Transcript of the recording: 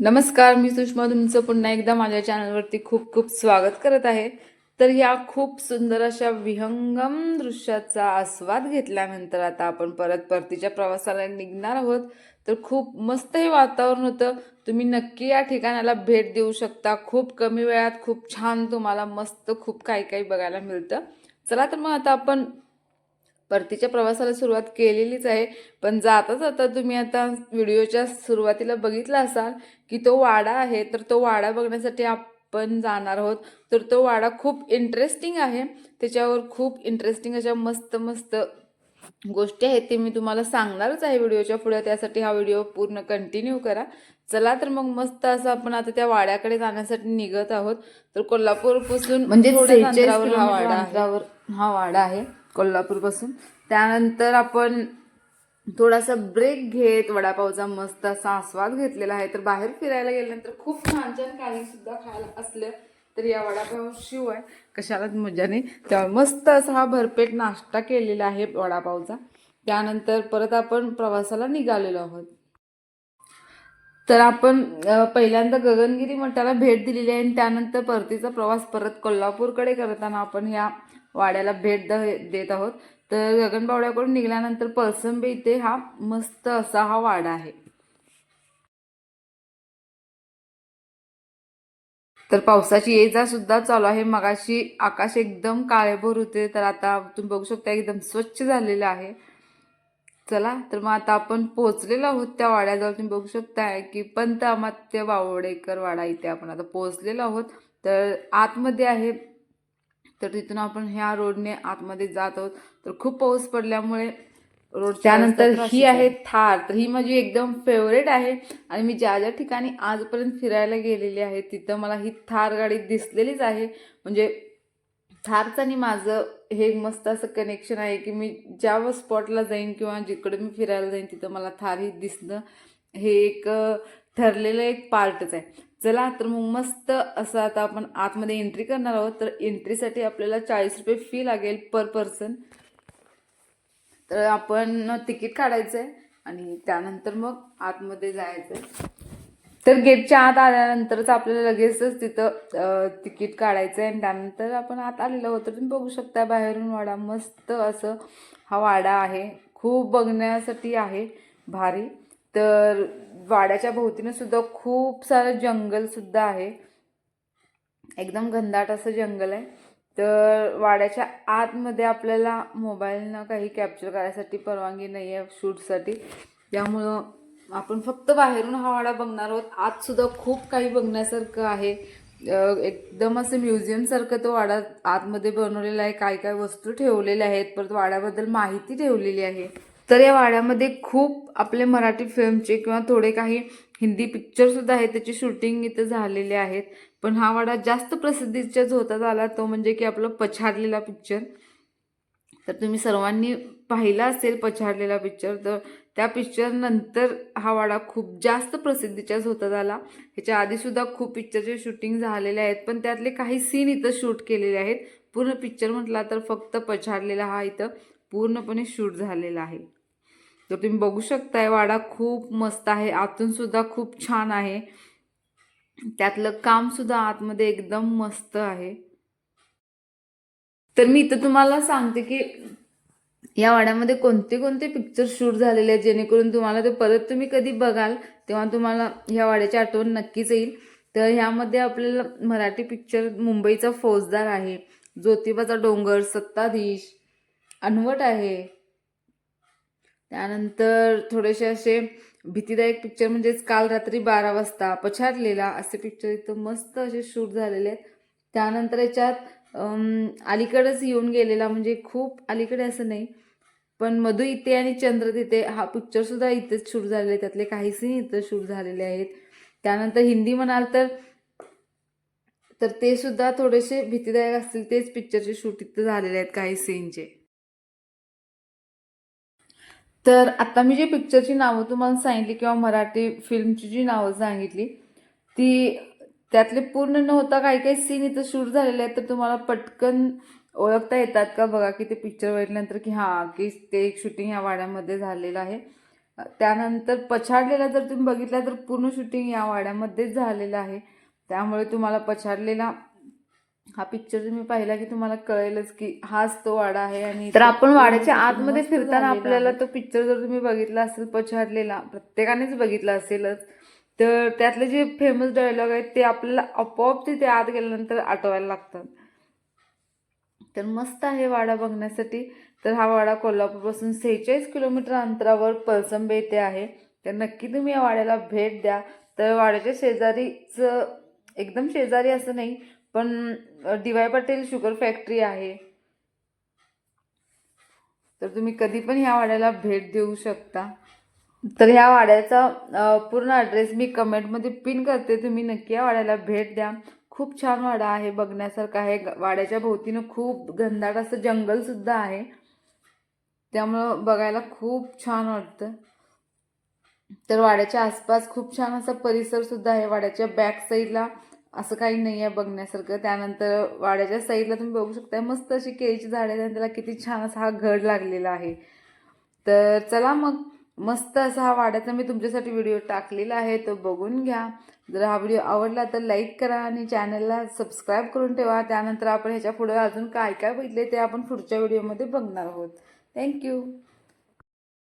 नमस्कार मी सुषमा. तुमचं पुन्हा एकदा माझ्या चॅनलवरती खूप खूप स्वागत करत आहे. तर या खूप सुंदर अशा विहंगम दृश्याचा आस्वाद घेतल्यानंतर आता आपण परत परतीच्या प्रवासाला निघणार आहोत. तर खूप मस्त हे वातावरण होतं. तुम्ही नक्की या ठिकाणाला भेट देऊ शकता. खूप कमी वेळात खूप छान तुम्हाला मस्त खूप काही काही बघायला मिळतं. चला तर मग आता आपण परतीच्या प्रवासाला सुरुवात केलेलीच आहे. पण जाता जाता तुम्ही आता व्हिडिओच्या सुरुवातीला बघितला असाल की तो वाडा आहे तर तो वाडा बघण्यासाठी आपण जाणार आहोत. तर तो वाडा खूप इंटरेस्टिंग आहे. त्याच्यावर खूप इंटरेस्टिंग अशा मस्त मस्त गोष्टी आहेत ते मी तुम्हाला सांगणारच आहे व्हिडिओच्या पुढे. त्यासाठी हा व्हिडिओ पूर्ण कंटिन्यू करा. चला तर मग मस्त असं आपण आता त्या वाड्याकडे जाण्यासाठी निघत आहोत. तर कोल्हापूरपासून म्हणजे थोड्याच 46 अंतरावर हा वाडा हा वाडा आहे. कोल्हापूरपासून. त्यानंतर आपण थोडासा ब्रेक घेत वडापावचा मस्त असा आस्वाद घेतलेला आहे. तर बाहेर फिरायला गेल्यानंतर खूप छान छान काही सुद्धा खायला असलं तर या वडापाव शिवाय कशालाच मजा नाही. त्यामुळे मस्त असा हा भरपेट नाश्ता केलेला आहे वडापावचा. त्यानंतर परत आपण प्रवासाला निघालेलो आहोत. तर आपण पहिल्यांदा गगनगिरी मठाला भेट दिलेली आहे आणि त्यानंतर परतीचा प्रवास परत कोल्हापूरकडे करताना आपण ह्या वाड्याला भेट द- देत आहोत. तर गगनबावड्याकडून निघाल्यानंतर पळसंबे इथे हा मस्त असा हा वाडा आहे. तर पावसाची ये जा सुद्धा चालू आहे. मगाशी आकाश एकदम काळेभोर होते. तर आता तुम्ही बघू शकता एकदम स्वच्छ झालेलं आहे. चला तर मग आता आपण पोहोचलेलो आहोत त्या वाड्याजवळ. तुम्ही बघू शकताय की पंत अमात्य बावडेकर वाडा इथे आपण आता पोहोचलेलो आहोत. तर आतमध्ये आहे तर तिथून आपण ह्या रोडने आतमध्ये जात आहोत. तर खूप पाऊस पडल्यामुळे रोड त्यानंतर ही आहे थार. तर ही माझी एकदम फेवरेट आहे. आणि मी ज्या ज्या ठिकाणी आजपर्यंत फिरायला गेलेली आहे तिथं मला ही थार गाडी दिसलेलीच आहे. म्हणजे थारचं आणि माझं हे एक मस्त असं कनेक्शन आहे की मी ज्या स्पॉटला जाईन किंवा जिकडे मी फिरायला जाईन तिथं मला थार ही दिसणं हे एक ठरलेलं एक पार्टच आहे. चला तर मग मस्त असं आता आपण आतमध्ये एंट्री करणार आहोत. तर एंट्रीसाठी आपल्याला चाळीस रुपये फी लागेल पर पर्सन तर आपण तिकीट काढायचं आहे आणि त्यानंतर मग आतमध्ये जायचं आहे तर गेटच्या आत आल्यानंतरच आपल्याला लगेचच तिथं तिकीट काढायचं आहे आणि त्यानंतर आपण आत आलेलो होतं तर तुम्ही बघू शकता बाहेरून वाडा मस्त असं हा वाडा आहे. खूप बघण्यासाठी आहे. भारी. तर वाड्याच्या भोवतीनं सुद्धा खूप सारं जंगल सुद्धा आहे. एकदम घनदाट असं जंगल आहे. तर वाड्याच्या आतमध्ये आपल्याला मोबाईलनं काही कॅप्चर करायसाठी परवानगी नाही आहे शूटसाठी. त्यामुळं आपण फक्त बाहेरून हा वाडा बघणार आहोत. आतसुद्धा खूप काही बघण्यासारखं आहे. एकदम असं म्युझियमसारखं तो वाडा आतमध्ये बनवलेला आहे. काय काय वस्तू ठेवलेल्या आहेत. परत वाड्याबद्दल माहिती ठेवलेली आहे. तर या वाड्यामध्ये खूप आपले मराठी फिल्मचे किंवा थोडे काही हिंदी पिक्चरसुद्धा आहेत त्याची शूटिंग इथं झालेले आहेत. पण हा वाडा जास्त प्रसिद्धीच्या होता झाला तो म्हणजे की आपलं पछाडलेला पिक्चर तर तुम्ही सर्वांनी पाहिला असेल पछाडलेला पिक्चर तर त्या पिक्चर नंतर हा वाडा खूप जास्त प्रसिद्धीच्या होता झाला ह्याच्या आधीसुद्धा खूप पिक्चरचे शूटिंग झालेले आहेत पण त्यातले काही सीन इथं शूट केलेले आहेत. पूर्ण पिक्चर म्हटला तर फक्त पछाडलेला हा इथं पूर्णपणे शूट झालेला आहे. तर तुम्ही बघू शकताय वाडा खूप मस्त आहे आतून सुद्धा खूप छान आहे. त्यातलं काम सुद्धा आतमध्ये एकदम मस्त आहे. तर मी इथं तुम्हाला सांगते की या वाड्यामध्ये कोणते कोणते पिक्चर शूट झालेले आहेत जेणेकरून तुम्हाला ते परत तुम्ही कधी बघाल तेव्हा तुम्हाला ह्या वाड्याची आठवण नक्कीच येईल. तर ह्यामध्ये आपल्याला मराठी पिक्चर मुंबईचा फौजदार आहे ज्योतिबाचा डोंगर सत्ताधीश अनवट आहे. त्यानंतर थोडेसे असे भीतीदायक पिक्चर म्हणजेच काल रात्री बारा वाजता पछाडलेला असे पिक्चर इथं मस्त असे शूट झालेले आहेत. त्यानंतर याच्यात अलीकडेच येऊन गेलेला म्हणजे खूप अलीकडे असं नाही पण मधु इथे आणि चंद्र तिथे हा पिक्चर सुद्धा इथेच शूट झालेले आहेत. त्यातले काही सीन इथं शूट झालेले आहेत. त्यानंतर हिंदी म्हणाल तर तर ते सुद्धा थोडेसे भीतीदायक असतील तेच पिक्चरचे शूट इथं झालेले आहेत काही सीनचे तर आता मी जे पिक्चरची नावं तुम्हाला सांगितली किंवा मराठी फिल्मची जी नावं सांगितली ती त्यातले पूर्ण न होता काही काही सीन इथं शूट झालेले आहेत तर तुम्हाला पटकन ओळखता येतात का? बघा की ते पिक्चर बघितल्यानंतर की हां की ते एक शूटिंग या वाड्यामध्ये झालेलं आहे. त्यानंतर पछाडलेला जर तुम्ही बघितला तर पूर्ण शूटिंग या वाड्यामध्येच झालेलं आहे. त्यामुळे तुम्हाला पछाडलेला हा पिक्चर तुम्ही पाहिला की तुम्हाला कळेलच की हाच तो वाडा आहे आणि तर आपण वाड्याच्या आतमध्ये फिरताना आपल्याला. तो पिक्चर जर तुम्ही बघितला असेल पछाडलेला प्रत्येकानेच बघितला असेलच तर त्यातले जे फेमस डायलॉग आहेत ते आपल्याला आपोआप तिथे आत गेल्यानंतर आठवायला लागतात. तर मस्त आहे वाडा बघण्यासाठी. तर हा वाडा कोल्हापूरपासून सेहेचाळीस किलोमीटर अंतरावर पलसंबे येथे आहे. तर नक्की तुम्ही या वाड्याला भेट द्या. तर वाड्याच्या शेजारीच एकदम शेजारी असं नाही पण D Y Patil sugar factory आहे. तर तुम्ही कधी पण ह्या वाड्याला भेट देऊ शकता. तर ह्या वाड्याचा पूर्ण ॲड्रेस मी कमेंटमध्ये पिन करते. तुम्ही नक्की या वाड्याला भेट द्या. खूप छान वाडा आहे बघण्यासारखा आहे. ग- वाड्याच्या भोवतीनं खूप घनदाट असं जंगलसुद्धा आहे. त्यामुळं बघायला खूप छान वाटतं. तर वाड्याच्या आसपास खूप छान असा परिसरसुद्धा आहे. वाड्याच्या बॅक साईडला असं काही नाही आहे बघण्यासारखं. त्यानंतर वाड्याच्या साईडला तुम्ही बघू शकता मस्त अशी केळीची झाडे आहेत आणि त्याला किती छान असा हा घड लागलेला आहे. तर चला मग मस्त असा हा वाड्याचा मी तुमच्यासाठी व्हिडिओ टाकलेला आहे तो बघून घ्या. जर हा व्हिडिओ आवडला तर लाईक करा आणि चॅनलला सबस्क्राईब करून ठेवा. त्यानंतर आपण ह्याच्या पुढे अजून काय काय बघितले ते आपण पुढच्या व्हिडिओमध्ये बघणार आहोत. थँक्यू